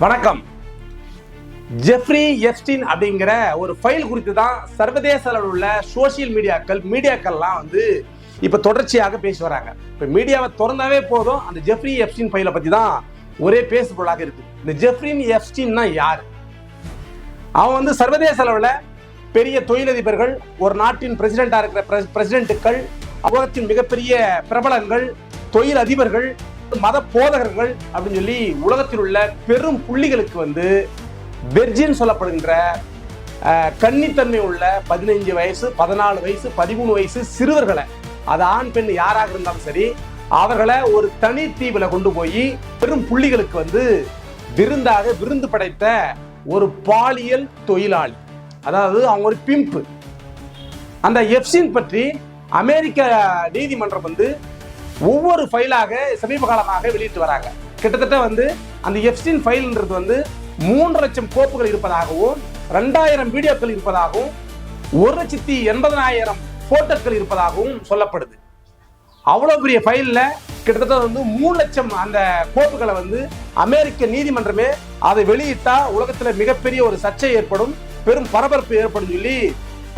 வணக்கம். ஜெஃப்ரி எஸ்டின் அப்படிங்கிற ஒரு ஃபைல் குறித்து தான் சர்வதேச அளவில் உள்ள சோசியல் மீடியாக்கள் மீடியாக்கள்லாம் வந்து இப்போ தொடர்ச்சியாக பேசி வராங்க. இப்போ மீடியாவை திறந்தாவே போதும் அந்த ஜெஃப்ரி எஃப்டின் ஃபைலை பற்றி தான் ஒரே பேசுபொருளாக இருக்கு. இந்த ஜெஃப்ரின் எஃப்டின்னா யார்? அவன் வந்து சர்வதேச அளவில் பெரிய தொழிலதிபர்கள் ஒரு நாட்டின் பிரசிடெண்டாக இருக்கிற பிரசிடென்ட்டுக்கள் உலகத்தின் மிகப்பெரிய பிரபலங்கள் தொழில் அதிபர்கள் மத போதகர்கள் அப்படின்னு சொல்லி உலகத்தில் உள்ள பெரும் புள்ளிகளுக்கு வந்து வெர்ஜின் சொல்லப்படுகின்ற கன்னித்தன்மை உள்ள பதினைஞ்சு வயசு பதினாலு வயசு பதிமூணு வயசு சிறுவர்களை அது ஆண் பெண் யாராக இருந்தாலும் சரி அவர்களை ஒரு தனி தீவில் கொண்டு போய் பெரும் புள்ளிகளுக்கு வந்து விருந்தாக விருந்து படைத்த ஒரு பாலியல் தொழிலாளி. அதாவது அவங்க ஒரு பிம்பு. அந்த எப்சின் பற்றி அமெரிக்க நீதிமன்றம் வந்து ஒவ்வொரு ஃபைலாக சமீப காலமாக வெளியிட்டு வராங்க. கிட்டத்தட்ட வந்து அந்த எஃப்சின் ஃபைல்ன்றது வந்து மூன்று லட்சம் கோப்புகள் இருப்பதாகவும் ரெண்டாயிரம் வீடியோக்கள் இருப்பதாகவும் ஒரு லட்சத்தி எண்பதனாயிரம் போட்டோக்கள் இருப்பதாகவும் சொல்லப்படுது. அவ்வளோ பெரிய ஃபைலில் கிட்டத்தட்ட வந்து மூணு லட்சம் அந்த கோப்புகளை வந்து அமெரிக்க நீதிமன்றமே அதை வெளியிட்டா உலகத்தில் மிகப்பெரிய ஒரு சர்ச்சை ஏற்படும் பெரும் பரபரப்பு ஏற்படும் சொல்லி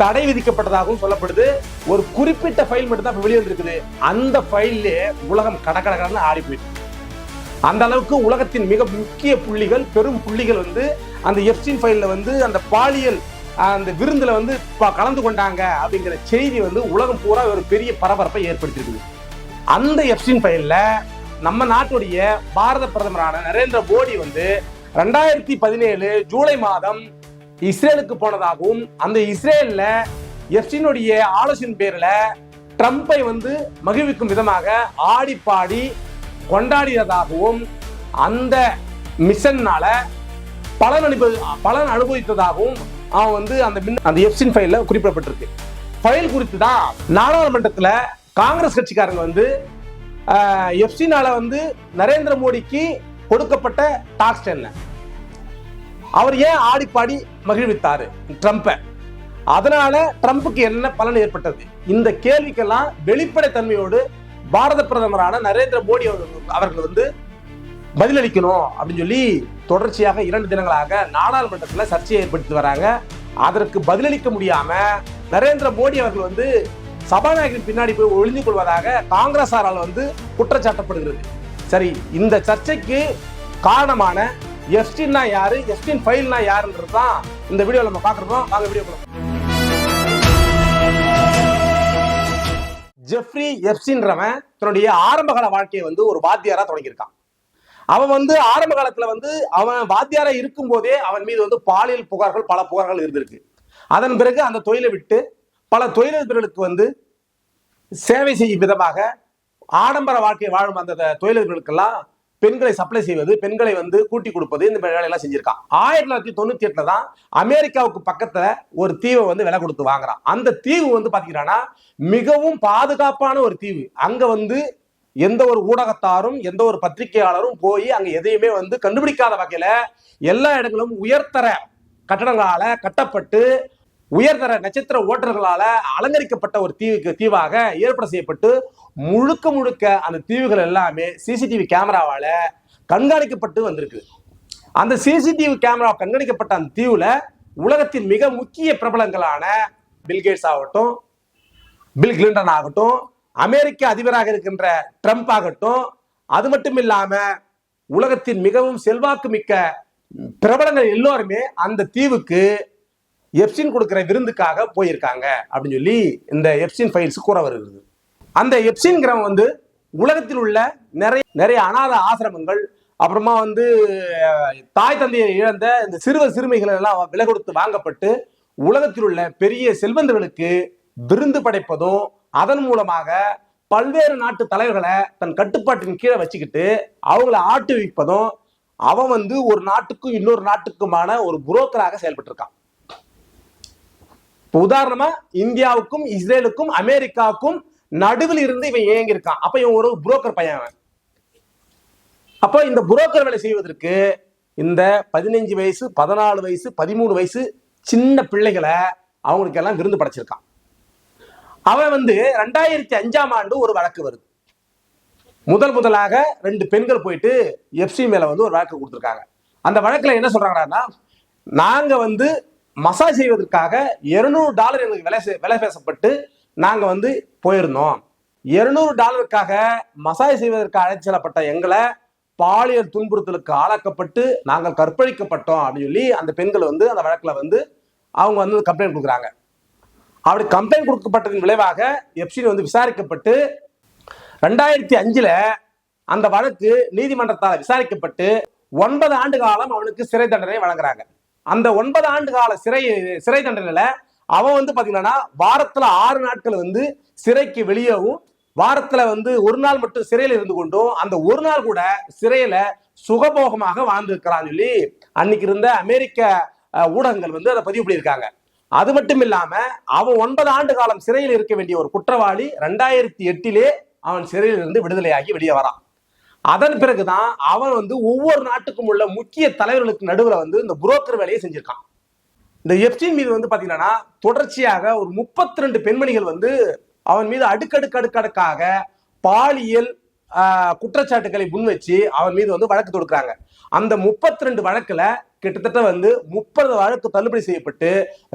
தடை விதிக்கப்பட்டதாகவும் சொல்லப்படுது. ஒரு குறிப்பிட்ட ஃபைல் மட்டும் தான் இப்போ வெளியே அந்த ஃபைல்லே உலகம் கடக்கடகடன்னு ஆடி போயிட்டு அந்த அளவுக்கு உலகத்தின் மிக முக்கிய புள்ளிகள் பெரும் புள்ளிகள் வந்து அந்த எஃப்சின் ஃபைலில் வந்து அந்த பாலியல் அந்த விருந்தில் வந்து இப்போ கலந்து கொண்டாங்க அப்படிங்கிற செய்தி வந்து உலகம் பூரா ஒரு பெரிய பரபரப்பை ஏற்படுத்தியிருக்குது. அந்த எஃப்சின் ஃபைலில் நம்ம நாட்டுடைய பாரத பிரதமரான நரேந்திர மோடி வந்து ரெண்டாயிரத்தி பதினேழு ஜூலை மாதம் இஸ்ரேலுக்கு போனதாகவும் அந்த இஸ்ரேலில் எஃப்டினுடைய ஆலோசனை பேரில் ட்ரம்பை வந்து மகிழ்விக்கும் விதமாக ஆடி பாடி கொண்டாடியதாகவும் அந்த மிஷன்னால பலன் அனுபவி பலன் அனுபவித்ததாகவும் அவன் வந்து அந்த மின் அந்த எஃப்சின் ஃபைலில் குறிப்பிடப்பட்டிருக்கு. ஃபைல் குறித்து தான் நாடாளுமன்றத்தில் காங்கிரஸ் கட்சிக்காரங்க வந்து ஆஹ், வந்து நரேந்திர மோடிக்கு கொடுக்கப்பட்ட டாக்ஸ் என்ன? அவர் ஏன் ஆடி பாடி மகிழ்வித்தாரு. ட்ரம்ப்பை அதனால ட்ரம்ப்புக்கு என்ன பலன் ஏற்பட்டது? இந்த கேள்விக்கெல்லாம் வெளிப்படைத்தன்மையோடு பாரத பிரதமரான நரேந்திர மோடி அவர்கள் அவர்கள் வந்து பதிலளிக்கணும் அப்படின்னு சொல்லி தொடர்ச்சியாக இரண்டு தினங்களாக நாடாளுமன்றத்தில் சர்ச்சையை ஏற்படுத்தி வராங்க. அதற்கு பதிலளிக்க முடியாம நரேந்திர மோடி அவர்கள் வந்து சபாநாயகரின் பின்னாடி போய் ஒளிந்து கொள்வதாக காங்கிரஸாரால் வந்து குற்றச்சாட்டப்படுகிறது. சரி இந்த சர்ச்சைக்கு காரணமான எஸ்டின்னா யாரு? எஸ்டின் ஃபைல்னா யாருன்றது தான் இந்த வீடியோவில் நம்ம பார்க்குறோம் வாங்க வீடியோ ஜெஃப்ரி எப்சின்றவன் தன்னுடைய ஆரம்பகால வாழ்க்கையை வந்து ஒரு வாத்தியாரா தொடங்கியிருக்கான். அவன் வந்து ஆரம்ப காலத்துல வந்து அவன் வாத்தியாரா இருக்கும் போதே அவன் மீது வந்து பாலியல் புகார்கள் பல புகார்கள் இருந்திருக்கு. அதன் பிறகு அந்த தொழிலை விட்டு பல தொழிலதிபர்களுக்கு வந்து சேவை செய்யும் விதமாக ஆடம்பர வாழ்க்கையை வாழும் அந்த தொழிலதிபர்களுக்கெல்லாம் பெண்களை சப்ளை செய்வது பெண்களை வந்து கூட்டி கொடுப்பது இந்த வேலையெல்லாம் செஞ்சிருக்கான் ஆயிரத்தி தொள்ளாயிரத்தி தொண்ணூத்தி எட்டுல தான் அமெரிக்காவுக்கு பக்கத்துல ஒரு தீவை வந்து விலை கொடுத்து வாங்குறான். அந்த தீவு வந்து பாத்தீங்கன்னா மிகவும் பாதுகாப்பான ஒரு தீவு. அங்க வந்து எந்த ஒரு ஊடகத்தாரும் எந்த ஒரு பத்திரிகையாளரும் போய் அங்க எதையுமே வந்து கண்டுபிடிக்காத வகையில எல்லா இடங்களும் உயர்தர கட்டடங்களால கட்டப்பட்டு உயர்தர நட்சத்திர ஓட்டர்களால அலங்கரிக்கப்பட்ட ஒரு தீவுக்கு தீவாக ஏற்பாடு செய்யப்பட்டு முழுக்க முழுக்க அந்த தீவுகள் எல்லாமே சிசிடிவி கேமராவால கண்காணிக்கப்பட்டு வந்திருக்கு. அந்த சிசிடிவி கேமரா கண்காணிக்கப்பட்ட அந்த தீவுல உலகத்தின் மிக முக்கிய பிரபலங்களான பில்கேட்ஸ் ஆகட்டும் பில் கிளின்டன் ஆகட்டும் அமெரிக்க அதிபராக இருக்கின்ற ட்ரம்ப் ஆகட்டும் அது மட்டும் இல்லாம உலகத்தின் மிகவும் செல்வாக்கு மிக்க பிரபலங்கள் எல்லோருமே அந்த தீவுக்கு எப்சின் கொடுக்கிற விருந்துக்காக போயிருக்காங்க அப்படின்னு சொல்லி இந்த எப்சின் ஃபைல்ஸ் கூற வருகிறது. அந்த எப்சின்கிறவன் வந்து உலகத்தில் உள்ள நிறைய நிறைய அனாத ஆசிரமங்கள் அப்புறமா வந்து தாய் தந்தையை இழந்த இந்த சிறுவர் சிறுமிகள் எல்லாம் விலை கொடுத்து வாங்கப்பட்டு உலகத்தில் உள்ள பெரிய செல்வந்தர்களுக்கு விருந்து படைப்பதும் அதன் மூலமாக பல்வேறு நாட்டு தலைவர்களை தன் கட்டுப்பாட்டின் கீழே வச்சுக்கிட்டு அவங்கள ஆட்டுவிப்பதும் அவன் வந்து ஒரு நாட்டுக்கும் இன்னொரு நாட்டுக்குமான ஒரு புரோக்கராக செயல்பட்டு இருக்கான் இப்போ உதாரணமா இந்தியாவுக்கும் இஸ்ரேலுக்கும் அமெரிக்காவுக்கும் நடுவில் இருந்து இவன் இயங்கி இருக்கான் அப்ப இவன் ஒரு புரோக்கர் பையன் அவன். அப்போ இந்த புரோக்கர் வேலை செய்வதற்கு இந்த பதினஞ்சு வயசு பதினாலு வயசு பதிமூணு வயசு சின்ன பிள்ளைகளை அவங்களுக்கு எல்லாம் விருந்து படைச்சிருக்கான். அவன் வந்து ரெண்டாயிரத்தி அஞ்சாம் ஆண்டு ஒரு வழக்கு வருது. முதல் முதலாக ரெண்டு பெண்கள் போயிட்டு எஃப்சி மேல வந்து ஒரு வழக்கு கொடுத்துருக்காங்க. அந்த வழக்குல என்ன சொல்றாங்கன்னா நாங்க வந்து மசாஜ் செய்வதற்காக 200 டாலர் எங்களுக்கு விலை விலை பேசப்பட்டு நாங்கள் வந்து போயிருந்தோம். 200 டாலருக்காக மசாஜ் செய்வதற்கு அழைத்து செல்லப்பட்ட எங்களை பாலியல் துன்புறுத்தலுக்கு ஆளாக்கப்பட்டு நாங்கள் கற்பழிக்கப்பட்டோம் அப்படின்னு சொல்லி அந்த பெண்கள் வந்து அந்த வழக்கில் வந்து அவங்க வந்து கம்ப்ளைண்ட் கொடுக்குறாங்க. அப்படி கம்ப்ளைண்ட் கொடுக்கப்பட்டதன் விளைவாக எப்சின் வந்து விசாரிக்கப்பட்டு ரெண்டாயிரத்தி அஞ்சில் அந்த வழக்கு நீதிமன்றத்தால் விசாரிக்கப்பட்டு ஒன்பது ஆண்டு காலம் அவனுக்கு சிறை தண்டனை வழங்குறாங்க. அந்த ஒன்பது ஆண்டு கால சிறை சிறை தண்டனையில் அவன் வந்து பாத்தீங்கன்னா வாரத்துல ஆறு நாட்கள் வந்து சிறைக்கு வெளியேவும் வாரத்துல வந்து ஒரு நாள் மட்டும் சிறையில் இருந்து கொண்டும் அந்த ஒரு நாள் கூட சிறையில சுகபோகமாக வாழ்ந்திருக்கிறான்னு சொல்லி அன்னைக்கு இருந்த அமெரிக்க ஊடகங்கள் வந்து அதை பதிவு பண்ணியிருக்காங்க. அது மட்டும் இல்லாம அவன் ஒன்பது ஆண்டு காலம் சிறையில் இருக்க வேண்டிய ஒரு குற்றவாளி ரெண்டாயிரத்தி எட்டிலே அவன் சிறையில் இருந்து விடுதலையாகி வெளியே வரான். அதன் பிறகுதான் அவன் வந்து ஒவ்வொரு நாட்டுக்கும் உள்ள முக்கிய தலைவர்களுக்கு நடுவில் வந்து இந்த புரோக்கர் வேலையை செஞ்சிருக்கான். இந்த எப்டின் மீது வந்து பாத்தீங்கன்னா தொடர்ச்சியாக ஒரு 32 ரெண்டு பெண்மணிகள் வந்து அவன் மீது அடுக்கடுக்கு அடுக்கடுக்காக பாலியல் குற்றச்சாட்டுகளை முன்வச்சு அவன் மீது வந்து வழக்கு தொடுக்கிறாங்க. அந்த 32 ரெண்டு வழக்குல கிட்டத்தட்ட வந்து முப்பது வழக்கு தள்ளுபடி செய்யப்பட்டு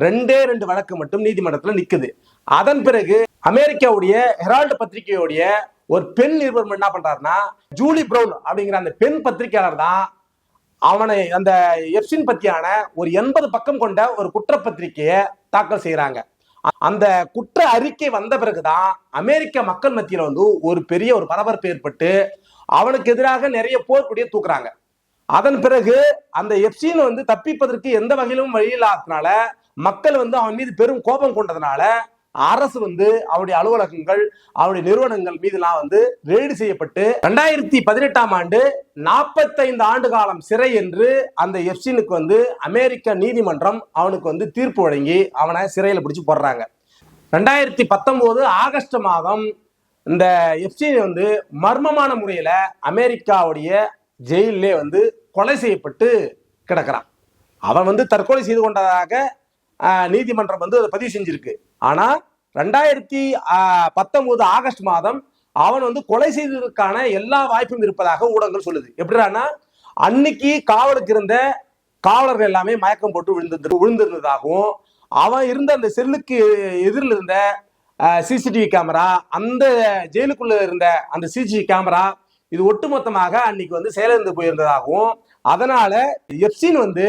ரெண்டே ரெண்டு வழக்கு மட்டும் நீதிமன்றத்துல நிக்குது. அதன் பிறகு அமெரிக்காவுடைய ஹெரால்டு பத்திரிகையுடைய ஒரு பெண் நிருபர் என்ன பண்றாருன்னா ஜூலி ப்ரௌன் அப்படிங்கிற அந்த பெண் பத்திரிகையாளர் தான் அவனை அந்த எப்சின் பத்தியான ஒரு எண்பது பக்கம் கொண்ட ஒரு குற்றப்பத்திரிகையை தாக்கல் செய்யறாங்க அந்த குற்ற அறிக்கை வந்த பிறகுதான் அமெரிக்க மக்கள் மத்தியில வந்து ஒரு பெரிய ஒரு பரபரப்பு ஏற்பட்டு அவனுக்கு எதிராக நிறைய போர்க்குடியை தூக்குறாங்க. அதன் பிறகு அந்த எப்சின் வந்து தப்பிப்பதற்கு எந்த வகையிலும் வழியில்லாததுனால மக்கள் வந்து அவன் மீது பெரும் கோபம் கொண்டதுனால அரசு வந்து அவருடைய அலுவலகங்கள் அவருடைய நிறுவனங்கள் மீதுலாம் வந்து ரெய்டு செய்யப்பட்டு ரெண்டாயிரத்தி பதினெட்டாம் ஆண்டு நாற்பத்தைந்து ஆண்டு காலம் சிறை என்று அந்த எப்சினுக்கு வந்து அமெரிக்க நீதிமன்றம் அவனுக்கு வந்து தீர்ப்பு வழங்கி அவனை சிறையில் பிடிச்சி போடுறாங்க. ரெண்டாயிரத்தி பத்தொம்போது ஆகஸ்ட் மாதம் இந்த எப்சின் வந்து மர்மமான முறையில் அமெரிக்காவுடைய ஜெயிலே வந்து கொலை செய்யப்பட்டு கிடக்கிறான். அவன் வந்து தற்கொலை செய்து கொண்டதாக நீதிமன்றம் வந்து அதை பதிவு செஞ்சிருக்கு. ஆனா ரெண்டாயிரத்தி பத்தொன்பது ஆகஸ்ட் மாதம் அவன் வந்து கொலை செய்ததற்கான எல்லா வாய்ப்பும் இருப்பதாக ஊடகங்கள் சொல்லுது. எப்படின்னா அன்னைக்கு காவலுக்கு இருந்த காவலர்கள் எல்லாமே மயக்கம் போட்டு விழுந்து விழுந்திருந்ததாகவும் அவன் இருந்த அந்த செல்லுக்கு எதிரில் இருந்த சிசிடிவி கேமரா அந்த ஜெயிலுக்குள்ள இருந்த அந்த சிசிடிவி கேமரா இது ஒட்டுமொத்தமாக அன்னைக்கு வந்து செயலிழந்து போயிருந்ததாகவும் அதனால எப்சின் வந்து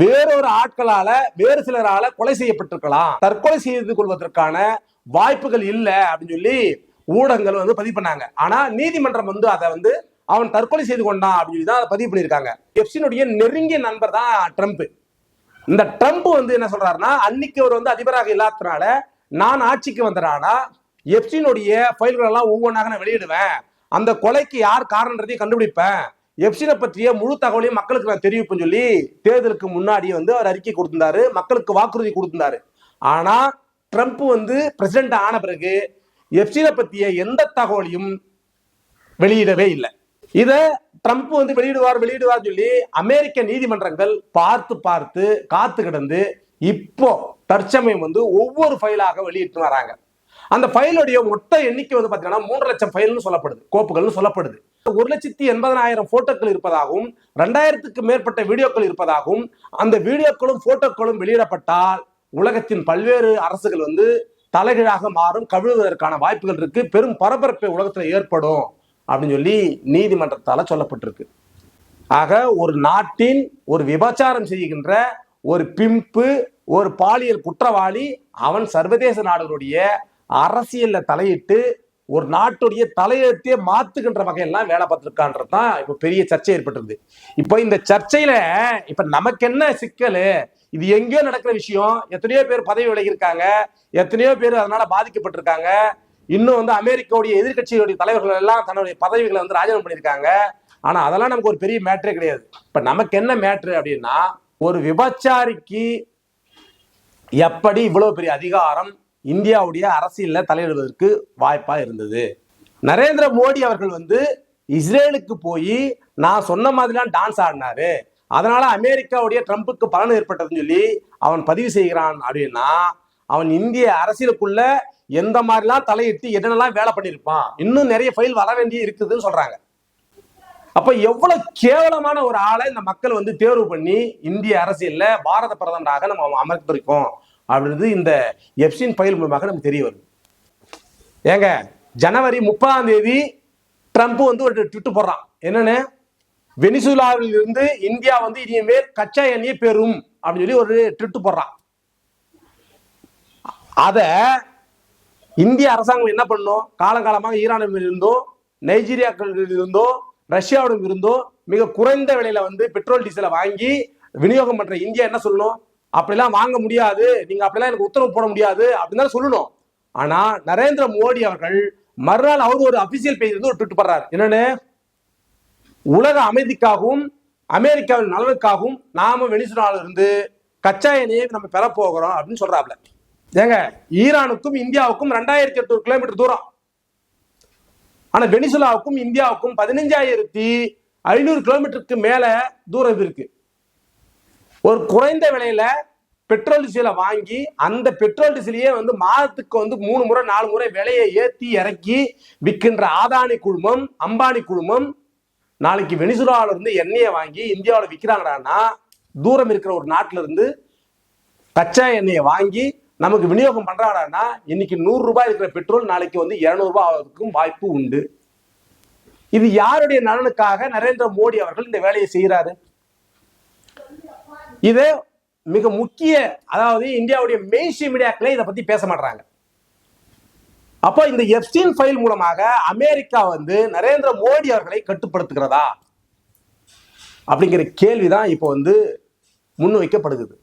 வேறொரு ஆட்களால வேறு சிலரால கொலை செய்யப்பட்டிருக்கலாம். தற்கொலை செய்து கொள்வதற்கான வாய்ப்புகள் இல்லை அப்படின்னு சொல்லி ஊடகங்கள் வந்து பதிவு பண்ணாங்க. ஆனா நீதிமன்றம் வந்து அதை வந்து அவன் தற்கொலை செய்து கொண்டான் அப்படின்னு சொல்லி தான் பதிவு பண்ணியிருக்காங்க. எப்சினுடைய நெருங்கிய நண்பர் தான் ட்ரம்ப். இந்த ட்ரம்ப் வந்து என்ன சொல்றாருன்னா அன்னைக்கு அவர் வந்து அதிபராக இல்லாததுனால நான் ஆட்சிக்கு வந்தனானா எப்சினுடைய ஃபைல்கள் எல்லாம் ஒவ்வொன்றாக நான் வெளியிடுவேன். அந்த கொலைக்கு யார் காரணன்றதையும் கண்டுபிடிப்பேன். எப்சினை பற்றிய முழு தகவலையும் மக்களுக்கு நான் தெரிவிப்பேன்னு சொல்லி தேர்தலுக்கு முன்னாடி வந்து அவர் அறிக்கை கொடுத்திருந்தாரு மக்களுக்கு வாக்குறுதி கொடுத்திருந்தாரு. ஆனா ட்ரம்ப் வந்து பிரசிடென்ட் ஆன பிறகு எப்சினை பற்றிய எந்த தகவலையும் வெளியிடவே இல்லை. இதை ட்ரம்ப் வந்து வெளியிடுவார் வெளியிடுவார் சொல்லி அமெரிக்க நீதிமன்றங்கள் பார்த்து பார்த்து காத்து கிடந்து இப்போ தற்சமயம் வந்து ஒவ்வொரு ஃபைலாக வெளியிட்டு வராங்க. அந்த ஃபைலுடைய மொத்த எண்ணிக்கை வந்து பார்த்தீங்கன்னா மூன்று லட்சம் ஃபைல்னு சொல்லப்படுது. கோப்புகள்னு சொல்லப்படுது. ஒரு லட்சத்தி எண்பதனாயிரம் போட்டோக்கள் இருப்பதாகவும் ரெண்டாயிரத்துக்கு மேற்பட்ட வீடியோக்கள் இருப்பதாகவும் அந்த வீடியோக்களும் போட்டோக்களும் வெளியிடப்பட்டால் உலகத்தின் பல்வேறு அரசுகள் வந்து தலைகீழாக மாறும் கவிழ்வதற்கான வாய்ப்புகள் இருக்கு பெரும் பரபரப்பை உலகத்தில் ஏற்படும் அப்படின்னு சொல்லி நீதிமன்றத்தால் சொல்லப்பட்டிருக்கு. ஆக ஒரு நாட்டின் ஒரு விபச்சாரம் செய்கின்ற ஒரு பிம்பு ஒரு பாலியல் குற்றவாளி அவன் சர்வதேச நாடுகளுடைய அரசியல்ல தலையிட்டு ஒரு நாட்டுடைய தலையெழுத்தையே மாத்துகின்ற வகையெல்லாம் வேலை பார்த்துருக்கான்றது தான் இப்போ பெரிய சர்ச்சை ஏற்பட்டிருது இப்போ இந்த சர்ச்சையில இப்ப நமக்கு என்ன சிக்கல்? இது எங்கேயோ நடக்கிற விஷயம். எத்தனையோ பேர் பதவி விலகியிருக்காங்க. எத்தனையோ பேர் அதனால பாதிக்கப்பட்டிருக்காங்க. இன்னும் வந்து அமெரிக்காவுடைய எதிர்க்கட்சிகளுடைய தலைவர்கள் எல்லாம் தன்னுடைய பதவிகளை வந்து ராஜினாமா பண்ணியிருக்காங்க. ஆனா அதெல்லாம் நமக்கு ஒரு பெரிய மேட்ரே கிடையாது. இப்ப நமக்கு என்ன மேட்ரு அப்படின்னா ஒரு விபச்சாரிக்கு எப்படி இவ்வளவு பெரிய அதிகாரம் இந்தியாவுடைய அரசியலில் தலையிடுவதற்கு வாய்ப்பாக இருந்தது. நரேந்திர மோடி அவர்கள் வந்து இஸ்ரேலுக்கு போய் நான் சொன்ன மாதிரிலாம் டான்ஸ் ஆடினாரு. அதனால அமெரிக்காவுடைய ட்ரம்ப்புக்கு பலன் ஏற்பட்டதுன்னு சொல்லி அவன் பதிவு செய்கிறான் அப்படின்னா அவன் இந்திய அரசியலுக்குள்ள எந்த மாதிரிலாம் தலையிட்டு என்னென்னலாம் வேலை பண்ணியிருப்பான்? இன்னும் நிறைய ஃபைல் வர வேண்டிய இருக்குதுன்னு சொல்றாங்க. அப்ப எவ்வளவு கேவலமான ஒரு ஆளை இந்த மக்கள் வந்து தேர்வு பண்ணி இந்திய அரசியல்ல பாரத பிரதமராக நம்ம அமர்த்திருக்கோம் அப்படின்றது இந்த எப்சின் பயில் மூலமாக நமக்கு தெரிய வருது. ஏங்க ஜனவரி முப்பதாம் தேதி ட்ரம்ப் வந்து ஒரு ட்விட்டு போடுறான். என்னன்னு? வெனிசுலாவில் இருந்து இந்தியா வந்து இனிமேல் கச்சா எண்ணெயை பெறும் அப்படின்னு சொல்லி ஒரு ட்விட்டு போடுறான். அத இந்திய அரசாங்கம் என்ன பண்ணும்? காலங்காலமாக ஈரானில் இருந்தோ நைஜீரியாக்களில் இருந்தோ ரஷ்யாவிடம் இருந்தோ மிக குறைந்த விலையில வந்து பெட்ரோல் டீசலை வாங்கி விநியோகம் பண்ற இந்தியா என்ன சொல்லணும்? அப்படிலாம் வாங்க முடியாது. நீங்க அப்படிலாம் எனக்கு உத்தரவு போட முடியாது அப்படின்னு தான் சொல்லணும். ஆனா நரேந்திர மோடி அவர்கள் மறுநாள் அவர் ஒரு அபிஷியல் பேஜ் வந்து ஒரு ட்விட் பண்றாரு என்னன்னு? உலக அமைதிக்காகவும் அமெரிக்காவின் நலனுக்காகவும் நாம வெனிசுலால இருந்து கச்சா எண்ணெயை நம்ம பெற போகிறோம் அப்படின்னு சொல்றாப்ல. ஏங்க ஈரானுக்கும் இந்தியாவுக்கும் ரெண்டாயிரத்தி எட்நூறு கிலோமீட்டர் தூரம். ஆனா வெனிசுலாவுக்கும் இந்தியாவுக்கும் பதினஞ்சாயிரத்தி ஐநூறு கிலோமீட்டருக்கு மேல தூரம் இருக்கு. ஒரு குறைந்த விலையில பெட்ரோல் டீசலை வாங்கி அந்த பெட்ரோல் டீசலையே வந்து மாதத்துக்கு வந்து மூணு முறை நாலு முறை விலையை ஏற்றி இறக்கி விற்கின்ற ஆதானி குழுமம் அம்பானி குழுமம் நாளைக்கு வெனிசுலால இருந்து எண்ணெயை வாங்கி இந்தியாவில் விற்கிறாங்கடான்னா தூரம் இருக்கிற ஒரு நாட்டில இருந்து கச்சா எண்ணெயை வாங்கி நமக்கு விநியோகம் பண்றாங்கன்னா இன்னைக்கு நூறு ரூபாய் இருக்கிற பெட்ரோல் நாளைக்கு வந்து இருநூறுபா ஆகிறதுக்கும் வாய்ப்பு உண்டு. இது யாருடைய நலனுக்காக நரேந்திர மோடி அவர்கள் இந்த வேலையை செய்கிறாரு? இது மிக முக்கிய அதாவது இந்தியாவுடைய மெயின்ஸ்ட்ரீம் மீடியாக்களே இதை பத்தி பேச மாட்டாங்க அப்போ இந்த எஃப்ஸ்டீன் ஃபைல் மூலமாக அமெரிக்கா வந்து நரேந்திர மோடி அவர்களை கட்டுப்படுத்துகிறதா? அப்படிங்கிற கேள்விதான் இப்போ வந்து முன்வைக்கப்படுகிறது.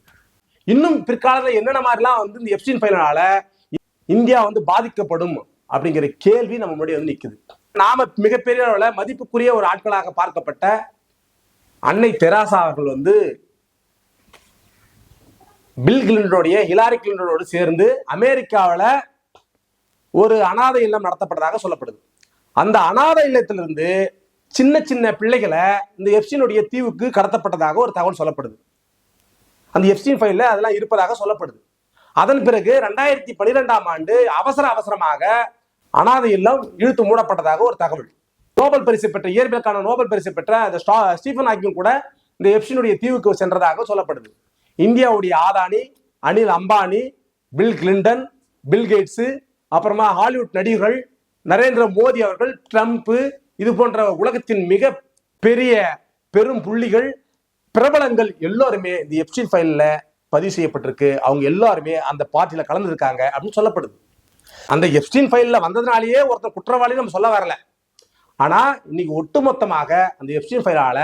இன்னும் பிற்காலத்தில் என்னென்ன மாதிரிலாம் வந்து இந்த எஃப்ஸ்டீன் ஃபைலால இந்தியா வந்து பாதிக்கப்படும் அப்படிங்கிற கேள்வி நம்ம முன்னாடி வந்து நிற்குது நாம மிகப்பெரிய அளவில் மதிப்புக்குரிய ஒரு ஆட்களாக பார்க்கப்பட்ட அன்னை தெராசா அவர்கள் வந்து பில் கிளின்டனுடைய ஹிலாரி கிளின்டனோடு சேர்ந்து அமெரிக்காவில் ஒரு அனாதை இல்லம் நடத்தப்பட்டதாக சொல்லப்படுது. அந்த அனாதை இல்லத்திலிருந்து சின்ன சின்ன பிள்ளைகளை இந்த எஃப்சினுடைய தீவுக்கு கடத்தப்பட்டதாக ஒரு தகவல் சொல்லப்படுது. அந்த எஃப்சின் ஃபைலில் அதெல்லாம் இருப்பதாக சொல்லப்படுது. அதன் பிறகு ரெண்டாயிரத்தி பனிரெண்டாம் ஆண்டு அவசர அவசரமாக அனாதை இல்லம் இழுத்து மூடப்பட்டதாக ஒரு தகவல். நோபல் பரிசு பெற்ற இயற்பியலுக்கான நோபல் பரிசு பெற்ற அந்த ஸ்டா- ஸ்டீஃபன் ஆக்கியும் கூட இந்த எஃப்சினுடைய தீவுக்கு சென்றதாக சொல்லப்படுது. இந்தியாவுடைய Adani Anil Ambani Bill Clinton Bill Gates அப்புறமா ஹாலிவுட் நடிகர்கள் நரேந்திர மோடி அவர்கள் ட்ரம்ப்பு இது போன்ற உலகத்தின் மிக பெரிய பெரும் புள்ளிகள் பிரபலங்கள் எல்லோருமே இந்த எப்சின் ஃபைலில் பதிவு செய்யப்பட்டிருக்கு. அவங்க எல்லாருமே அந்த பார்ட்டியில் கலந்துருக்காங்க அப்படின்னு சொல்லப்படுது. அந்த எப்ஸ்டின் ஃபைலில் வந்ததுனாலேயே ஒருத்தர் குற்றவாளி நம்ம சொல்ல வரல. ஆனால் இன்னைக்கு ஒட்டுமொத்தமாக அந்த எப்ஸ்டின் ஃபைலால்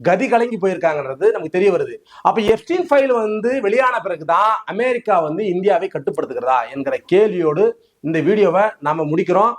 கதி கலங்கி போயிருக்காங்கன்றது நமக்கு தெரிய வருது. அப்ப எப்ஸ்டின் ஃபைல் வந்து வெளியான பிறகுதான் அமெரிக்கா வந்து இந்தியாவை கட்டுப்படுத்துகிறதா என்கிற கேள்வியோடு இந்த வீடியோவை நாம முடிக்கிறோம்.